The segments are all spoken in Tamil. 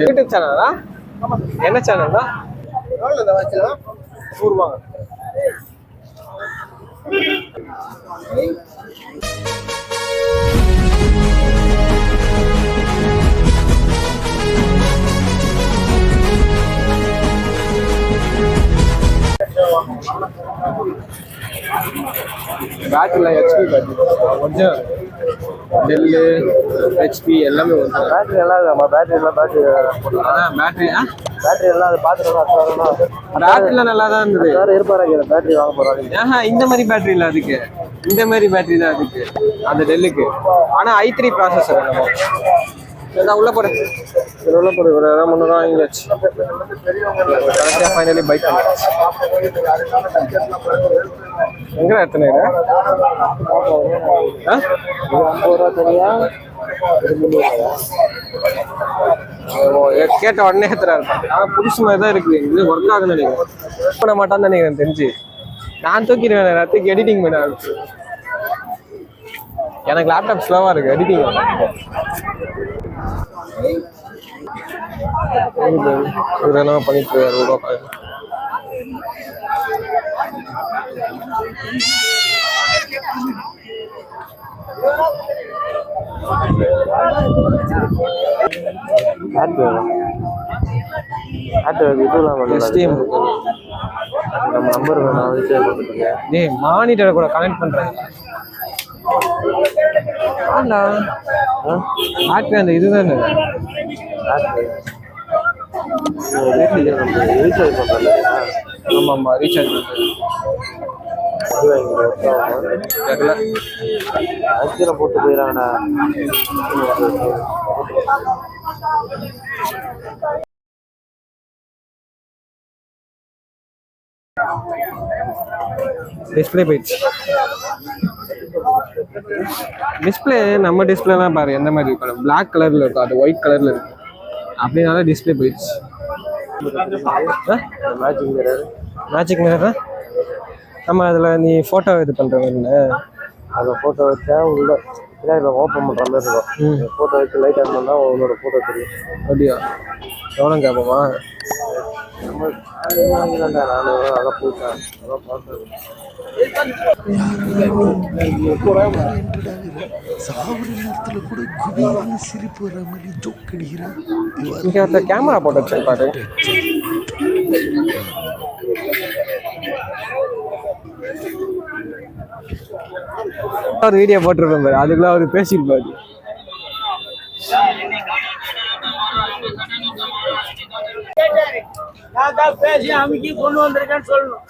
யூடியூப் சேனலா? என்ன சேனல்னா நூறுபாங்க பேட்டரியில் ஹெச்பி பேட்டரி கொஞ்சம் டெல்லு ஹெச்பி எல்லாமே வந்து பேட்டரி எல்லாம் இல்லைம்மா பேட்டரி எல்லாம் பேட்டரி அதான் பேட்டரி பேட்டரி எல்லாம் அது பார்த்துட்டு பேட்டரியில் நல்லா தான் இருந்தது. வேறு இருப்பாரு பேட்டரி வாங்க போகிறாங்க ஆஹா இந்த மாதிரி பேட்டரி இல்லை அதுக்கு. இந்த மாதிரி பேட்டரி தான் அதுக்கு. அந்த டெல்லுக்கு ஆனால் ஐ த்ரீ ப்ராசஸர் நம்ம நான் உள்ள போறேன் உள்ள போறேன் ஒரு இடம் முன்னூறு வாங்கியாச்சு கடைசியாக ஃபைனலி பைக் பண்ணியாச்சு. எங்க எத்தனை இது? ஐம்பது ரூபா தனியா கேட்ட உடனே எத்தனை ஆனால் புதுசு மாதிரி தான் இருக்குது. இது ஒர்க் ஆகுதுன்னு நினைக்கிறேன். பண்ண மாட்டான்னு நினைக்கிறேன் தெரிஞ்சு. நான் தூக்கிடுவேன் நான் தூக்கி எடிட்டிங் பண்ண ஆரம்பிச்சு. எனக்கு லேப்டாப் ஸ்லோவாக இருக்கு எடிட்டிங் இதெல்லாம் பண்ணிட்டு இருக்காரு ரூபா பாருங்க பேட்டரி வேணும் பேட்டரி இதுலாம் வேணும் எஸ்டிஎம் நம்ம நம்பர் வேணும் அது சேவ் பண்ணிட்டுருங்க டேய் மானிட்டரை கூட கனெக்ட் பண்ணுறேன் ஆண்டா பேட்டரி அந்த இதுதானே? ரீசார்ஜ் பண்ணுறேன் ஆமாம் ஆமாம் ரீசார்ஜ் பண்ணுறேன் தெரியல. அச்சில் போட்டு போயிடறாங்கண்ணா டிஸ்பிளே போயிடுச்சு. டிஸ்பிளே நம்ம டிஸ்பிளேலாம் பாரு எந்த மாதிரி இருக்கும்? பிளாக் கலரில் இருக்கும் அது ஒயிட் கலரில் இருக்கு அப்படினால டிஸ்பிளே போயிடுச்சு. மேட்சிங் மிரர் மேஜிக் மிரரா நம்ம அதில் நீ ஃபோட்டோ இது பண்ணுற மாதிரி அதை ஃபோட்டோ வச்சா உள்ள பின்னாடி ஓப்பன் பண்ணுற மாதிரி இருக்கும். ஃபோட்டோ வச்சு லைட் ஆன் பண்ணால் உன்னோட ஃபோட்டோ தெரியும். அப்படியா? எவ்வளோ கேட்போமா நம்ம சாவர நேரத்துல கூட குவியான சிரிப்பு வர மாதிரி ஜோக் அடிக்கிறான் இங்கே ஒருத்தர் கேமரா போட்டு வச்சிருப்பாரு. ஒரு வீடியோ போட்டிருப்பேன் பாரு. அதுக்குள்ள அவர் பேசியிருப்பாரு. பேசி அமைக்கி கொண்டு வந்திருக்கேன்னு சொல்லணும்.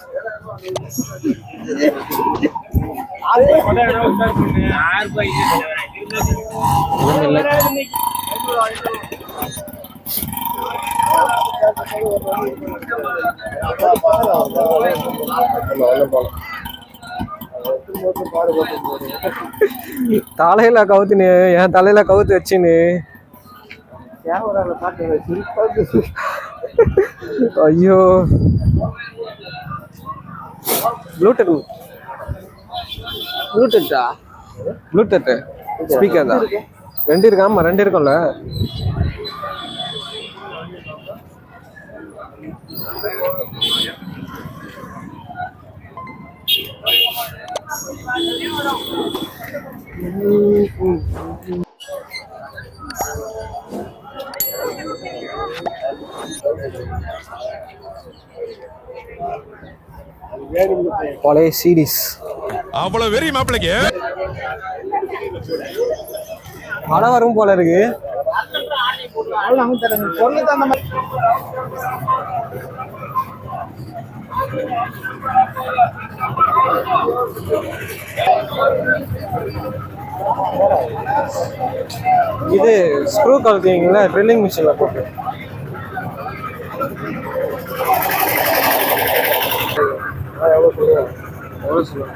தலையில கவுத்துன்னு என் தலையில கவுத்து வச்சுன்னு. ஐயோ. ப்ளூடூத் ப்ளூடூத்தா ப்ளூடூத் ஸ்பீக்கர் தான். ரெண்டு இருக்கு ஆமா ரெண்டு இருக்கும்ல. பழைய சீரிஸ் அவ்வளவு வெறி மாப்பிளைக்கு. மழை வரும் போல இருக்கு. இது ஸ்க்ரூ கழுத்துவீங்களா ட்ரில்லிங் மிஷின்ல போட்டு. எவ்வளோ சொல்லுங்க எவ்வளோ சொல்லுங்க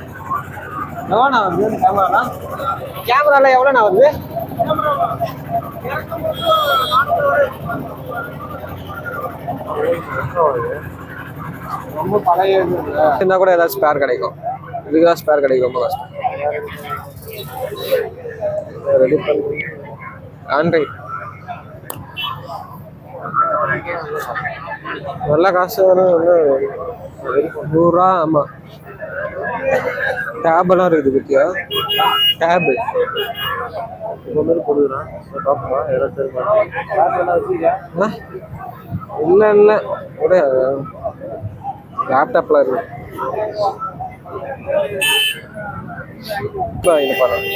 எவ்வளோண்ணா வருது? கேமராண்ணா? கேமரால எவ்வளோண்ணா வருது? ரொம்ப பழைய இருந்தால் கூட ஏதாவது ஸ்பேர் கிடைக்கும். இதுக்கு தான் ஸ்பேர் கிடைக்கும் ரொம்ப கஷ்டம். ரெடி பண்ணி. ஆண்ட்ராய்ட் நல்ல காசு வேணும் நூறுரூவா ஆமாம் டேபெல்லாம் இருக்குது பத்தியா? டேபு இந்த மாதிரி கொடுக்குறான் இல்லை. இல்லை கூட லேப்டாப்லாம் இருக்கு. இப்போ இது பாருங்க.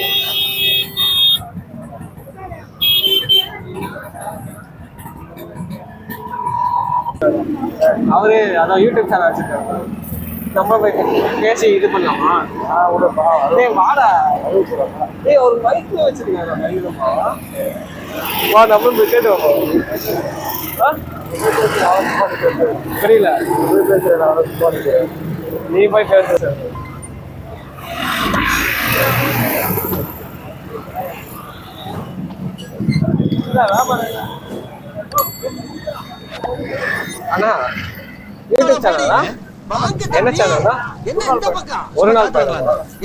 அவரு அதான் யூடியூப் சேனல் வச்சிருக்காரு. நம்ம போய் பேசி இது பண்ணலாமா? டேய் வாடா. டேய் ஒரு மைக்ல வச்சிருக்காங்க கையிலமா வா நம்ம போய் கேட்டு புரியல. நீ போய் பேசுற அண்ணா யூடியூப் சேனலா என்ன என்ன இந்த பக்கம்? ஒரு நாள்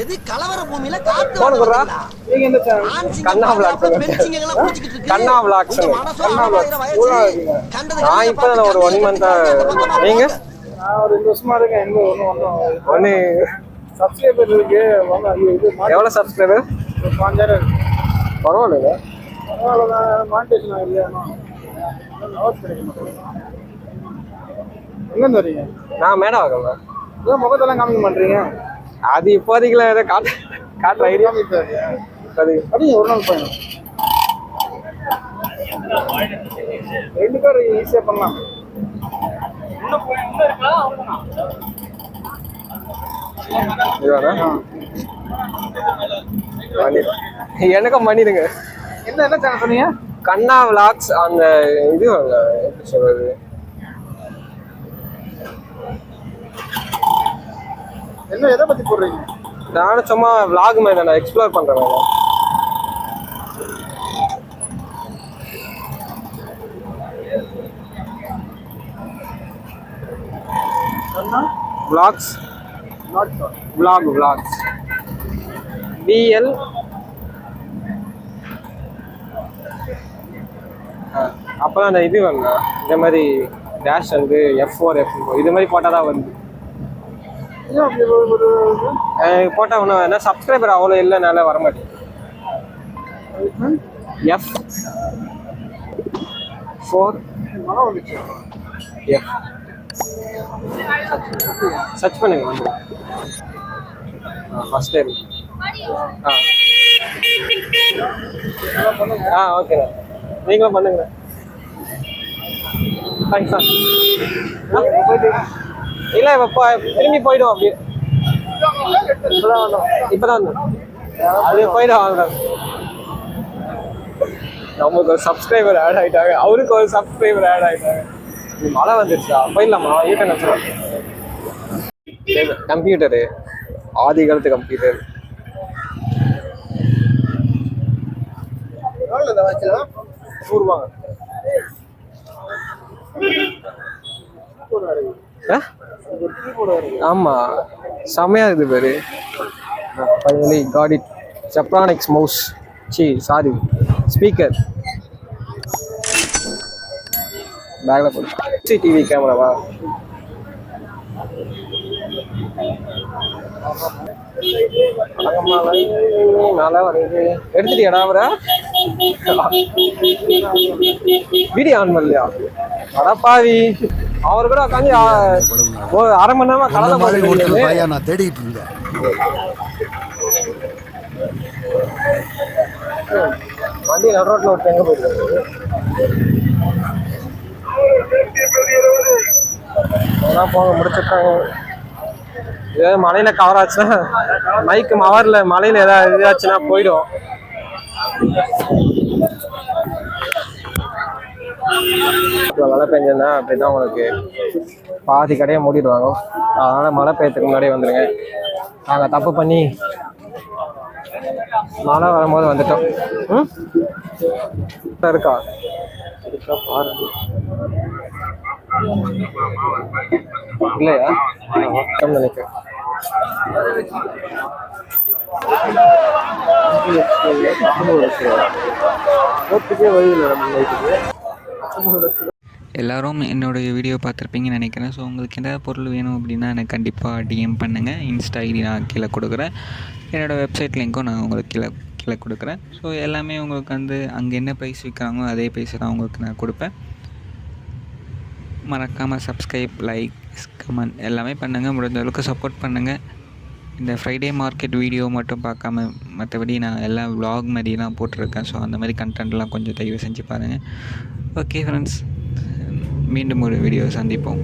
எது கலவர பூமியில காத்து? நீங்க சேனல் சிங்கம் கண்ணா விளாக்ஸ். கண்ணா விளாக்ஸ் கண்ணா நான் இப்போ ஒரு ஒன் கண்டதை மந்தா கண்டதை அந்த பக்கமா நீங்க? போங்க. நான் ஒரு ரெண்டு வருஷமா இருக்கேன். எங்க ஒன்றும் ஒன்றும் ஒன்று சப்ஸ்கிரைபர் இருக்கு. வாங்க ஐயோ இது எவ்வளோ சப்ஸ்கிரைபர் பாஞ்சாயிரம் இருக்கு பரவாயில்லைங்க பரவாயில்ல மானிட்டேஷன் இல்லையா? கிடைக்க மாட்டேங்குது வரீங்க? நான் மேடம் ஆகல ஏன் முகத்தெல்லாம் காமிக்க மாட்டீங்க? அது இப்போதைக்குல ஏதோ காட்டு காட்டுற ஐடியா. அது படிங்க ஒரு நாள் பயணம் ரெண்டு பேரும் ஈஸியாக பண்ணலாம். எனக்கும் பண்ணிடுங்க என்ன என்ன சேனல் சொன்னீங்க? கண்ணா விளாக்ஸ் அந்த இது எப்படி சொல்றது? என்ன எதை பற்றி போடுறீங்க? நானும் சும்மா vlog மாதிரி நான் எக்ஸ்ப்ளோர் பண்றேன் நான். vlogs. Not vlog vlogs. பிஎல் அப்பதான் அந்த இது வேணும் இந்த மாதிரி டேஷ் வந்து எஃப் ஃபோர் எஃப் இது மாதிரி போட்டால் தான் வருது. ஏன் அப்படி ஒரு ஒரு இது? அஹ் போட்டா ஒன்றும் என்ன சப்ஸ்கிரைபர் அவ்வளோ இல்லைனால வர மாட்டேங்குது ம்? எஃப் ஃபோர் எஃப் சர்ச் பண்ணுங்க வந்துடும் ஃபர்ஸ்ட் டைம் ஆ. ஆ ஓகேண்ணா நீங்களும் பண்ணுங்க. தேங்க்ஸ் சார் இல்லை இப்போ திரும்பி போயிடும் அப்படியே இப்போதான் வந்தோம். இப்போதான் வந்தோம். அது போயிடும் நமக்கு ஒரு சப்ஸ்கிரைபர் ஆட் ஆயிட்டாங்க. அவருக்கு ஒரு சப்ஸ்கிரைபர் ஆட் ஆயிட்டாங்க. இது மழை வந்துருச்சா? போயிடலாமா? ஈட்டன் கம்ப்யூட்டரு ஆதி காலத்து கம்ப்யூட்டர் எவ்வளோ ஆமாம் செம்மையாக நூறுபாங்க பேர். இருக்குது பேரு finally got it Zebronics mouse C sorry speaker பேக்ல போட்டு சிடிவி கேமராவா மேலே வருது எடுத்துட்டியாடா அவரை? வீடியோ ஆன் பண்ணலையா? அடப்பாவி. அவர் கூட உட்காந்து ஒரு அரை மணி நேரமா கலந்த மாதிரி நான் தேடிட்டு இருந்தேன். வண்டி நடு ரோட்ல விட்டு எங்க போயிருக்கு போங்க முடிச்சிட்டாங்க ஏதாவது மலையில கவர் ஆச்சுன்னா மைக்கு மவர்ல மலையில ஏதாவது இதாச்சுன்னா போயிடும். இப்ப மழை பெஞ்சதுன்னா அப்படிதான் உங்களுக்கு பாதி கடையை மூடிடுவாங்க. அதனால மழை பெய்யறதுக்கு முன்னாடியே வந்துருங்க நாங்க தப்பு பண்ணி மழை வரும்போது வந்துட்டோம். ம்? இருக்கா? இருக்கா பாருங்க. இல்லையா? நினைக்கிறேன். ரோட்டுக்கே வழி இல்லை நம்ம எல்லோரும் என்னோடய வீடியோ பார்த்துருப்பீங்கன்னு நினைக்கிறேன். ஸோ உங்களுக்கு எதாவது பொருள் வேணும் அப்படின்னா எனக்கு கண்டிப்பாக டிஎம் பண்ணுங்கள் இன்ஸ்டா ஐடி நான் கீழே கொடுக்குறேன். என்னோடய வெப்சைட் லிங்க்கும் நான் உங்களுக்கு கீழே கீழே கொடுக்குறேன். ஸோ எல்லாமே உங்களுக்கு வந்து அங்கே என்ன ப்ரைஸ் விற்கிறாங்களோ அதே ப்ரைஸ் தான் உங்களுக்கு நான் கொடுப்பேன். மறக்காமல் சப்ஸ்கிரைப் லைக் கமெண்ட் எல்லாமே பண்ணுங்கள் முடிஞ்ச அளவுக்கு சப்போர்ட் பண்ணுங்கள் இந்த ஃப்ரைடே மார்க்கெட் வீடியோ மட்டும் பார்க்காம மற்றபடி நான் எல்லாம் vlog மாதிரிலாம் போட்டிருக்கேன். ஸோ அந்த மாதிரி கண்டென்ட்லாம் கொஞ்சம் தயவு செஞ்சு பாருங்கள் ஓகே ஃப்ரெண்ட்ஸ் மீண்டும் ஒரு வீடியோ சந்திப்போம்.